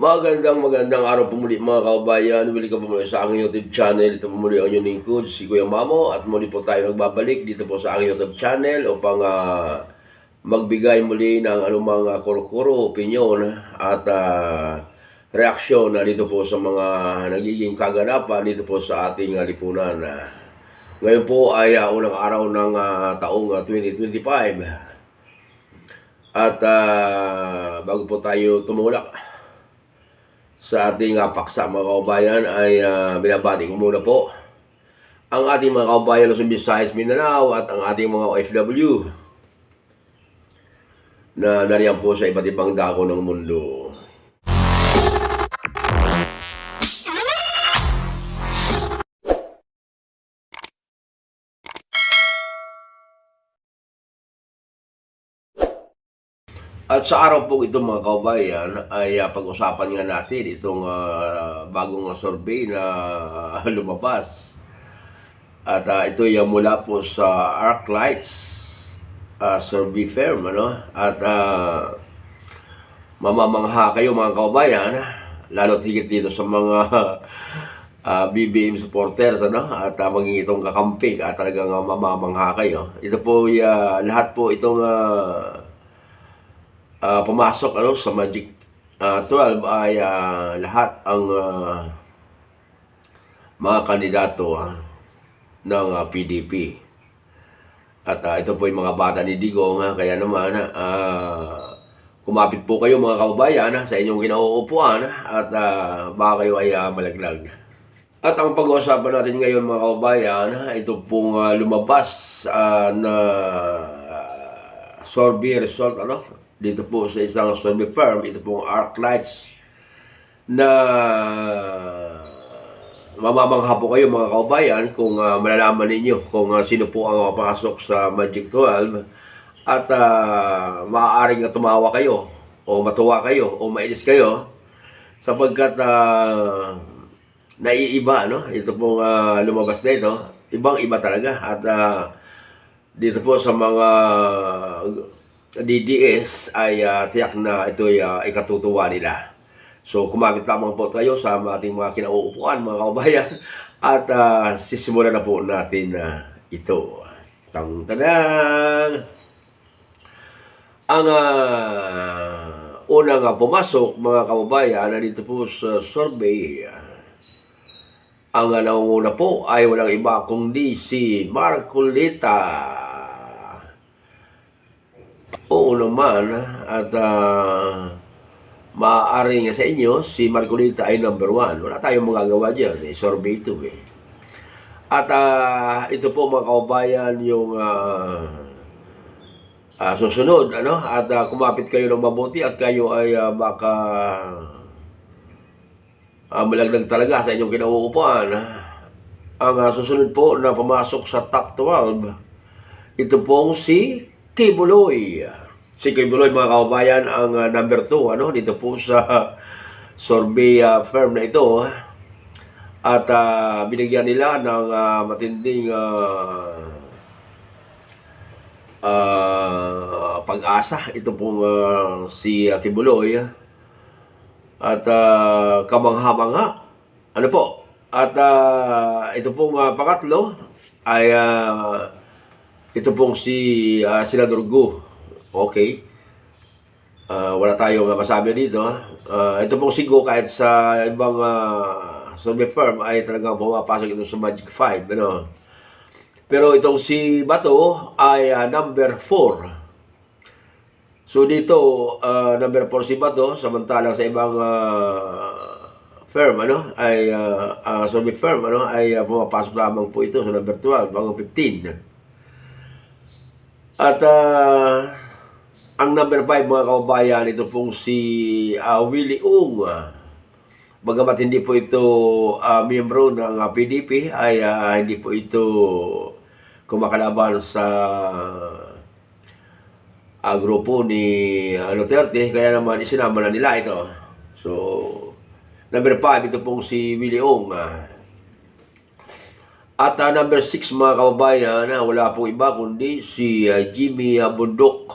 Magandang magandang araw po muli mga kaubayan. Welcome po muli sa aking YouTube channel. Ito po muli ang inyong lingkod, si Kuya Mamo. At muli po tayo nagbabalik dito po sa aking YouTube channel upang ah, magbigay muli ng anumang uh, kuro-kuro, opinion at ah, reaksyon na dito po sa mga nagiging kaganapan dito po sa ating ah, lipunan. Ah, ngayon po ay ah, unang araw ng ah, taong ah, 2025. At ah, bago po tayo tumulak sa ating uh, paksa mga kaubayan ay uh, binabati ko muna po ang ating mga kaubayan sa Visayas, Mindanao at ang ating mga OFW na nariyan po sa iba't ibang dako ng mundo. At sa araw po ito mga kaubayan ay ah, pag-usapan nga natin itong ah, bagong survey na lumabas. At ah, ito ay mula po sa Arclights ah, survey firm ano at ah, mamamangha kayo mga kaubayan lalo tigit dito sa mga ah, BBM supporters ano at uh, maging itong kakamping at talagang ah, mamamangha kayo. Ito po ah, lahat po itong ah, ah, pumasok ano sa Magic ah, 12 ay ah, lahat ang ah, mga kandidato ah, ng ah, PDP. At ah, ito po yung mga bata ni Digong ha, kaya naman ah, kumapit po kayo mga kababayan sa inyong kinauupuan at ah, baka kayo ay ah, malaglag. At ang pag-uusapan natin ngayon mga kababayan, ito pong ah, lumabas ah, na ah, survey result ano dito po sa isang survey firm, ito pong Arclights na mamamangha po kayo mga kaubayan kung ah, malalaman ninyo kung ah, sino po ang mapasok sa Magic 12 at uh, maaaring tumawa kayo o matuwa kayo o mainis kayo sapagkat ah, naiiba no? Ito pong ah, lumabas na ito ibang iba talaga. At ah, dito po sa mga DDS ay ah, tiyak na ito ay ah, ikatutuwa nila. So kumapit lamang po tayo sa ating mga kinauupuan mga kaubayan at ah, sisimulan na po natin na ito. Tang tadang! Ang ah, unang ah, pumasok mga kaubayan na dito po sa survey ang uh, nangunguna po ay walang iba kundi si Marcolita. Oo naman, at uh, maaari nga sa inyo, si Marcolita ay number one. Wala tayong magagawa dyan, eh, survey ito eh. At ah, ito po mga kaubayan yung ah, ah, susunod, ano? At ah, kumapit kayo ng mabuti at kayo ay ah, baka ah, malaglag talaga sa inyong kinauupuan. Ang ah, susunod po na pumasok sa top 12, ito pong si Kibuloy. Si Kibuloy mga kaubayan ang ah, number 2 ano dito po sa survey ah, firm na ito. At ah, binigyan nila ng ah, matinding ah, ah, pag-asa ito pong ah, si ah, Kibuloy at uh, kamangha-mangha. Ano po? At ah, ito pong ah, pangatlo ay ah, ito pong si uh, Senador Gu. Okay. Ah, wala tayong ah, masabi dito. Ah, ito pong si Gu kahit sa ibang uh, survey firm ay talagang pumapasok ito sa Magic 5. Ano? Pero itong si Bato ay ah, number 4. So dito, uh, number 4 si Bato, samantalang sa ibang uh, firm, ano, ay, uh, uh, survey firm, ano, ay uh, pumapasok lamang po ito sa number 12, bago 15. At uh, ang number 5 mga kaubayan, ito pong si uh, Willie Ung. Bagamat hindi po ito uh, miyembro ng uh, PDP, ay uh, hindi po ito kumakalaban sa uh, grupo ni uh, Duterte, kaya naman isinama na nila ito. So, number 5, ito pong si Willie Ong. ah. At ah, number 6 mga kababayan, ah, wala pong iba kundi si ah, Jimmy ah, Bundok.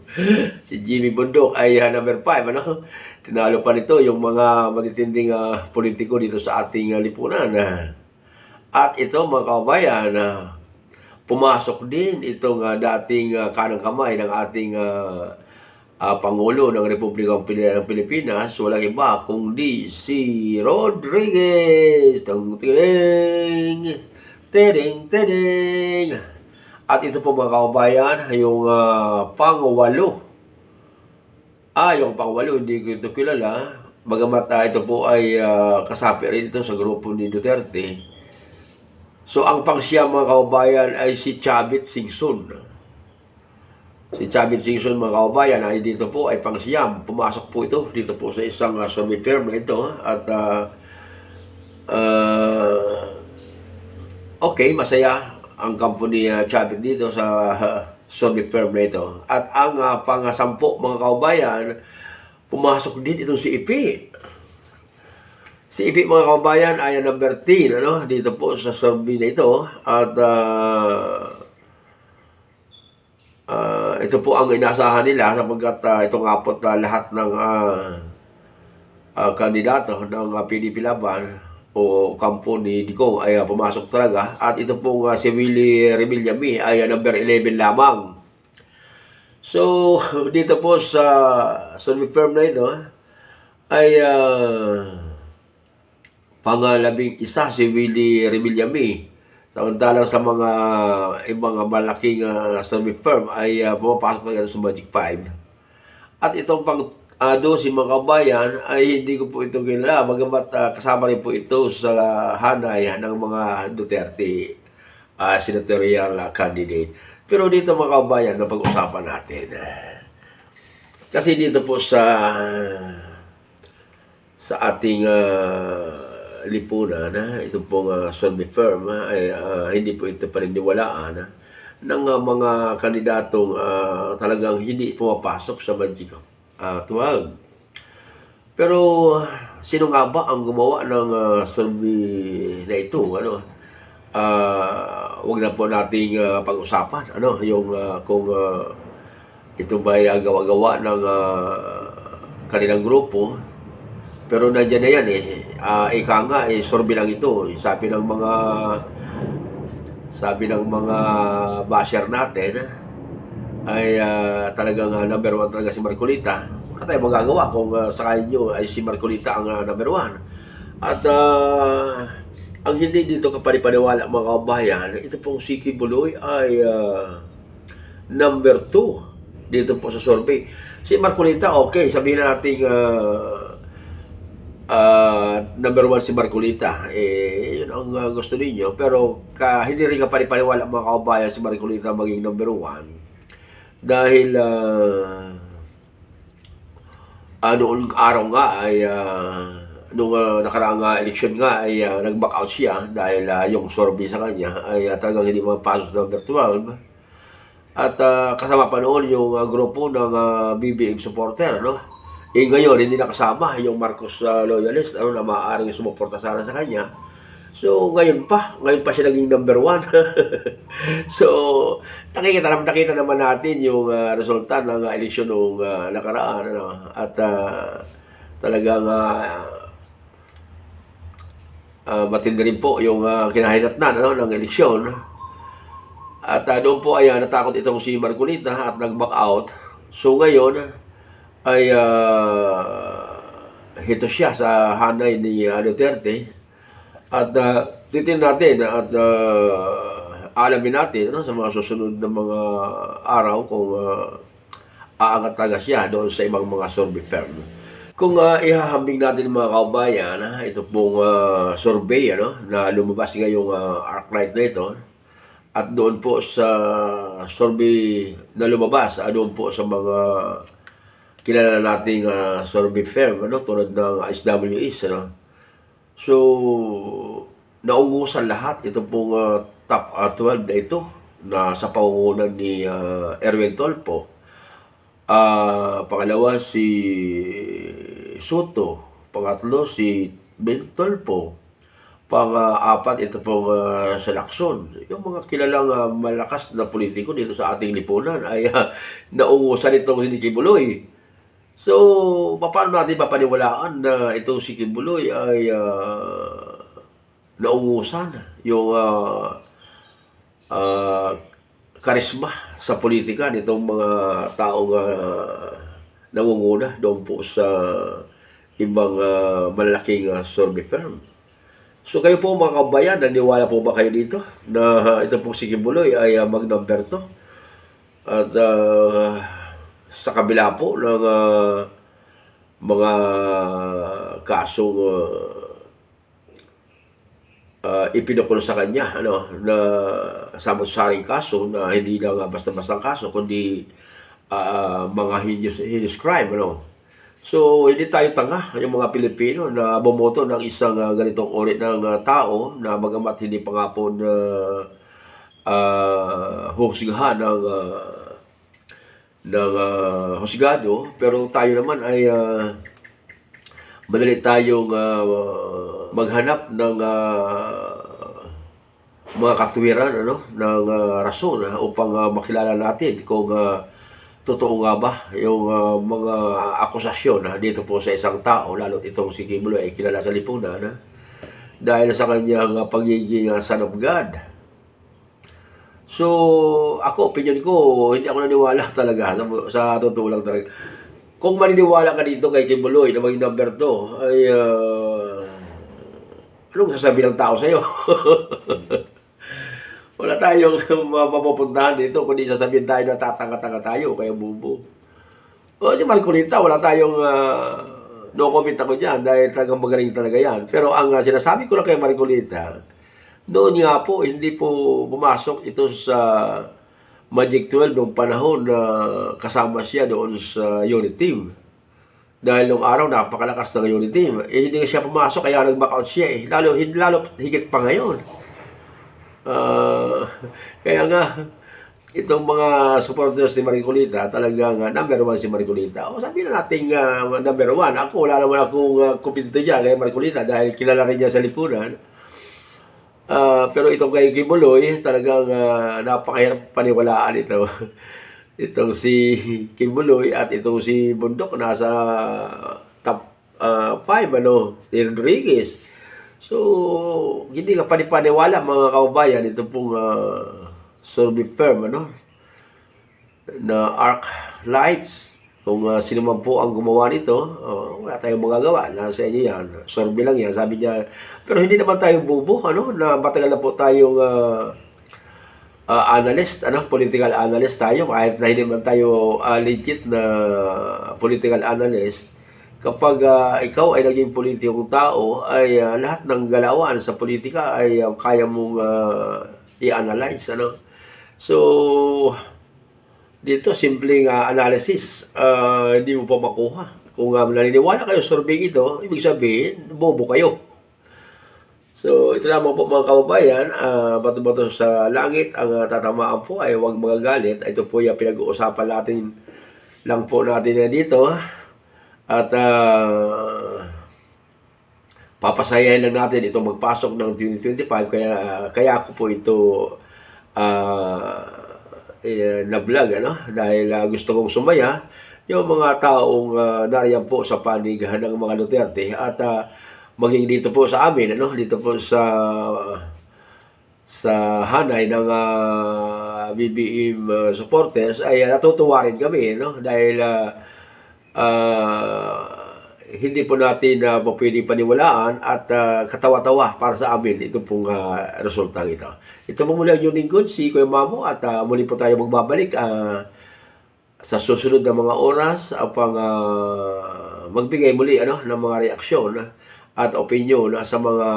si Jimmy Bundok ay ah, number 5. Ano? Tinalo pa nito yung mga matitinding ah, politiko dito sa ating ah, lipunan. At ito mga kababayan, ah, pumasok din itong ah, dating ah, kanang kamay ng ating ah, ah, Pangulo ng Republikang Pili- ng Pilipinas, walang iba kundi si Rodriguez. Tung tiring, tiring. At ito po mga kababayan, yung ah, pangwalo. Ah, yung pangwalo, hindi ko ito kilala. Bagamat ah, ito po ay ah, kasapi rin ito sa grupo ni Duterte. So, ang pangsiyam mga kababayan ay si Chavit Singson. Si Chavit Singson mga kababayan ay dito po ay pangsiyam. Pumasok po ito dito po sa isang uh, survey firm na ito. At ah, ah, okay, masaya ang kampo ni uh, Chavit dito sa uh, survey firm na ito. At ang uh, pangasampo mga kababayan, pumasok din itong si Ipi. Si Ipi mga kababayan ay number 10 ano, dito po sa survey na ito. At ah, ah, ito po ang inasahan nila sapagkat ah, ito nga po ah, lahat ng ah, ah, kandidato ng ah, PDP Laban o kampo ni Digong ay ah, pumasok talaga. At ito po si Willie Remillami ay ah, number 11 lamang. So, dito po sa survey firm na ito ay ah, pangalabing isa si Willie Remillami. Samantalang sa mga ibang malaking uh, survey firm ay uh, pumapasok na sa Magic 5. At itong pang uh, si mga kabayan ay hindi ko po ito kilala. Bagamat ah, kasama rin po ito sa hanay ng mga Duterte uh, senatorial candidate. Pero dito mga kabayan na pag-usapan natin. Kasi dito po sa sa ating ah, lipunan, ha, ito pong uh, survey firm, ha, ay ah, hindi po ito paniniwalaan ha, ng ah, mga kandidatong ah, talagang hindi pumapasok sa Magic ah, 12. Pero sino nga ba ang gumawa ng ah, survey na ito? Ano? Ah, wag na po nating ah, pag-usapan ano yung ah, kung ah, ito ba ay ah, gawa-gawa ng ah, kanilang grupo pero nandiyan na yan eh. Ah, ika nga, eh, sorbe lang ito. Sabi ng mga sabi ng mga basher natin ay ah, talagang ah, number one talaga si Marcolita. Wala tayong magagawa kung uh, sa nyo ay si Marcolita ang ah, number one. At ah, ang hindi dito kapanipaniwala mga kabayan, ito pong si Kibuloy ay ah, number two dito po sa survey. Si Marcolita, okay, sabihin natin uh, uh, number one si Marcolita. Eh, yun ang uh, gusto ninyo. Pero ka, hindi rin ka panipaniwala mga kaubayan si Marcolita maging number one. Dahil uh, uh, noong araw nga ay uh, nung uh, nakaraang uh, eleksyon nga ay uh, nag-back out siya dahil uh, yung survey sa kanya ay uh, talagang hindi mapasok number 12. At ah, kasama pa noon yung ah, grupo ng ah, BBM supporter, ano? Eh ngayon, hindi nakasama yung Marcos ah, loyalist, ano, na maaaring sumuporta sana sa kanya. So, ngayon pa, ngayon pa siya naging number one. so, nakikita naman, nakita naman natin yung ah, resulta ng ah, eleksyon noong ah, nakaraan, ano? At ah, talagang ah, ah, matindi rin po yung uh, kinahinatnan ano, ng eleksyon. At uh, doon po ay uh, natakot itong si Marcolita at nag-back out. So ngayon ay uh, hito siya sa hanay ni uh, Duterte. At uh, titin natin at uh, alamin natin ano, sa mga susunod na mga araw kung uh, aangat talaga siya doon sa ibang mga survey firm. Kung uh, ihahambing natin mga kaubayan, ito pong uh, survey ano, na lumabas ngayong uh, Arclight na ito, at doon po sa survey na lumabas, ah, doon po sa mga kilala nating uh, survey firm, ano, tulad ng SWS, ano. So, naungusan lahat ito pong uh, top uh, 12 na ito na sa pangungunan ni uh, Erwin Tolpo. Uh, pangalawa si Soto, pangatlo si Ben Tolpo, Pang-apat, ito pong uh, sa Lacson. Yung mga kilalang uh, malakas na politiko dito sa ating lipunan ay uh, naungusan itong si Kibuloy. So, paano natin papaniwalaan na itong si Kibuloy ay uh, naungusan yung uh, uh, karisma sa politika nitong mga taong uh, nangunguna doon po sa ibang uh, malalaking uh, survey firm. So kayo po mga kabayan, naniwala po ba kayo dito na uh, ito po si Kibuloy ay uh, mag-number to? At uh, sa kabila po ng uh, mga kasong uh, uh, ipinukul sa kanya ano na samot-saring kaso na hindi lang basta-basta kaso kundi uh, mga heinous, heinous crime ano. So, hindi tayo tanga, yung mga Pilipino, na bumoto ng isang uh, ganitong uri ng uh, tao na bagamat hindi pa nga po na uh, husgahan ng, uh, ng uh, husgado, pero tayo naman ay uh, madali tayong uh, maghanap ng uh, mga katwiran ano, ng uh, rason uh, upang uh, makilala natin kung uh, totoo nga ba yung uh, mga akusasyon uh, dito po sa isang tao, lalo itong si Kimulo ay kilala sa lipunan uh, dahil sa kanyang uh, pagiging uh, son of God. So, ako, opinion ko, hindi ako naniwala talaga sa, sa totoo lang talaga. Kung maniniwala ka dito kay Kimuloy na maging number 2, ay uh, anong sasabihin ng tao sa'yo? Wala tayong mapupuntahan dito kundi sasabihin tayo na tatanga-tanga tayo kaya bubo. O si Marcolita, wala tayong uh, no comment ako dyan dahil talagang magaling talaga yan. Pero ang uh, sinasabi ko lang kay Marcolita, noon nga po, hindi po pumasok ito sa Magic 12 noong panahon na kasama siya doon sa unit team. Dahil nung araw, napakalakas ng unit team. Eh, hindi siya pumasok, kaya nag-back out siya eh. Lalo, lalo higit pa ngayon. Uh, kaya nga, itong mga supporters ni Maricolita, talagang uh, number one si Maricolita. O sabi na natin uh, number one. Ako, wala naman akong uh, kupinto dyan kay Maricolita dahil kilala rin niya sa lipunan. Uh, pero itong kay Kimuloy, talagang uh, napakahirap paniwalaan ito. itong si Kimuloy at itong si Bundok nasa top 5, uh, ano, si Rodriguez. So, hindi ka panipaniwala mga kababayan, ito pong uh, survey firm, ano, na Arc Lights. Kung uh, sino man po ang gumawa nito, uh, wala tayong magagawa. Nasa inyo yan. Survey lang yan. Sabi niya, pero hindi naman tayo bubo, ano, na matagal na po tayong uh, uh, analyst, ano, political analyst tayo. Kahit na hindi man tayo uh, legit na political analyst, kapag uh, ikaw ay naging politikong tao, ay uh, lahat ng galawan sa politika ay uh, kaya mong uh, i-analyze. Ano? So, dito, simpleng uh, analysis, uh, hindi mo pa makuha. Kung uh, naniniwala kayo survey ito, ibig sabihin, bobo kayo. So, ito lamang po mga kababayan, uh, bato-bato sa langit, ang uh, tatamaan po ay huwag magagalit. Ito po yung pinag-uusapan natin lang po natin na dito. At uh, papasayahin lang natin ito magpasok ng 2025 kaya kaya ako po ito uh, eh, na vlog ano? Dahil uh, gusto kong sumaya yung mga taong uh, nariyan po sa panigahan ng mga Duterte at uh, maging dito po sa amin ano? Dito po sa sa hanay ng uh, BBM uh, supporters ay natutuwa rin kami no dahil uh, uh, hindi po natin uh, pwedeng paniwalaan at uh, katawa-tawa para sa amin ito pong uh, resulta ito. Ito po muli ang yung lingkod, si Kuya Mamo at uh, muli po tayo magbabalik uh, sa susunod na mga oras upang uh, magbigay muli ano, ng mga reaksyon at opinion sa mga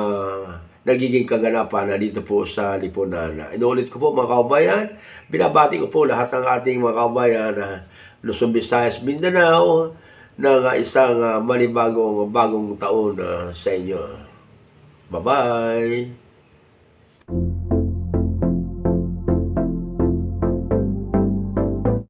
nagiging kaganapan na dito po sa Lipunan. Inuulit ko po mga kaubayan, binabati ko po lahat ng ating mga kaubayan na uh, Luzon, Visayas, Mindanao ng isang uh, malibagong bagong taon uh, sa inyo. Bye-bye!